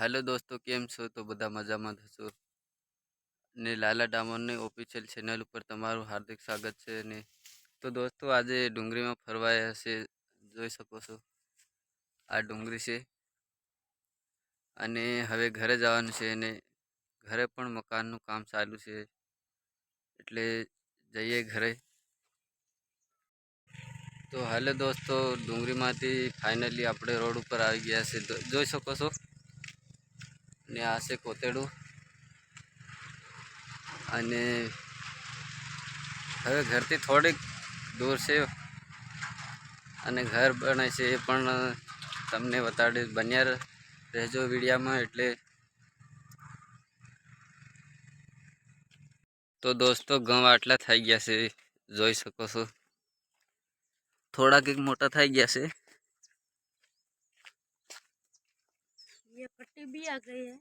Hello દોસ્તો, કેમ છો? તો બધા મજામાં થશો ને લાલા ડામરની ઓફિશિયલ ચેનલ ઉપર તમારું હાર્દિક સ્વાગત છે ને. તો દોસ્તો, આજે ડુંગળીમાં ફરવાયા હશે, જોઈ શકો છો. આ ડુંગળી છે. અને હવે ઘરે જવાનું છે અને ઘરે પણ મકાનનું કામ ચાલુ છે. એટલે જઈએ ઘરે. તો હાલો દોસ્તો, ડુંગળીમાંથી ફાઇનલી આપણે રોડ ઉપર આવી ગયા છે. જોઈ શકો છો. ને આ છે કોતેડું. અને હવે ઘરથી થોડીક દૂર છે અને ઘર બને છે એ પણ તમને બતાડી બન્યા રહેજો વિડીયામાં એટલે તો દોસ્તો ઘઉં આટલા થઈ ગયા છે, જોઈ શકો છો. થોડાક એક મોટા થઈ ગયા છે. ये पट्टी भी आ गई है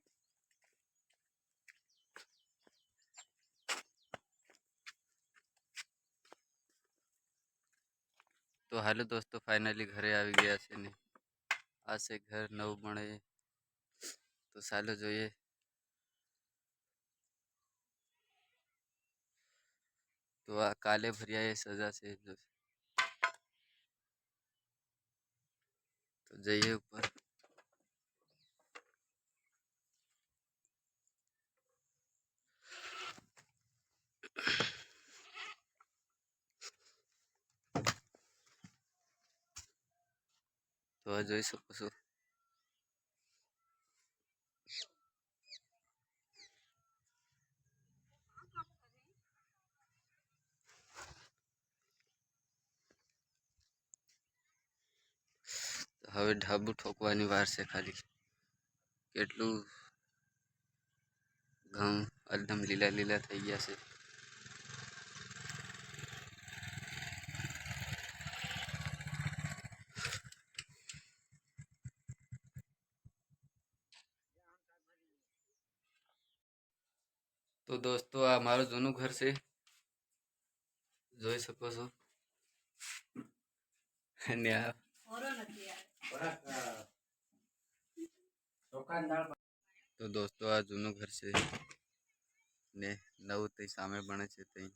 તો હાલો દોસ્તો ફાઇનલી ઘરે આવી ગયા છે ને આ છે ઘર નવું બને તો ચાલો જોઈએ તો આ કાલે ભર્યા એ સજા છે જો તો જઈએ ઉપર તો જોઈ શકો છો હવે ઢાબુ ઠોકવાની વાર છે ખાલી કેટલું ઘઉં એકદમ લીલા લીલા થઈ ગયા છે તો દોસ્તો આ મારું જૂનું ઘર છે. જોઈ શકો છો. અને આ તો દોસ્તો આ જૂનું ઘર છે. ને નવું તે સામે બને છે ત્યાં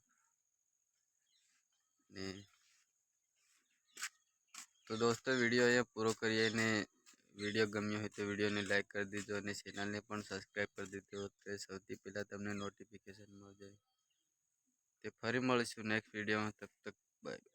ને તો દોસ્તો વીડિયો અહીંયા પૂરો કરીએ ને વીડિયો ગમ્યો હોય તો વિડીયોને લાઇક કરી દીજો અને ચેનલને પણ સબસ્ક્રાઈબ કરી દીધો તે સૌથી પહેલાં તમને નોટિફિકેશન મળી જાય. તે ફરી મળીશું નેક્સ્ટ વિડીયોમાં. તબ તક બાય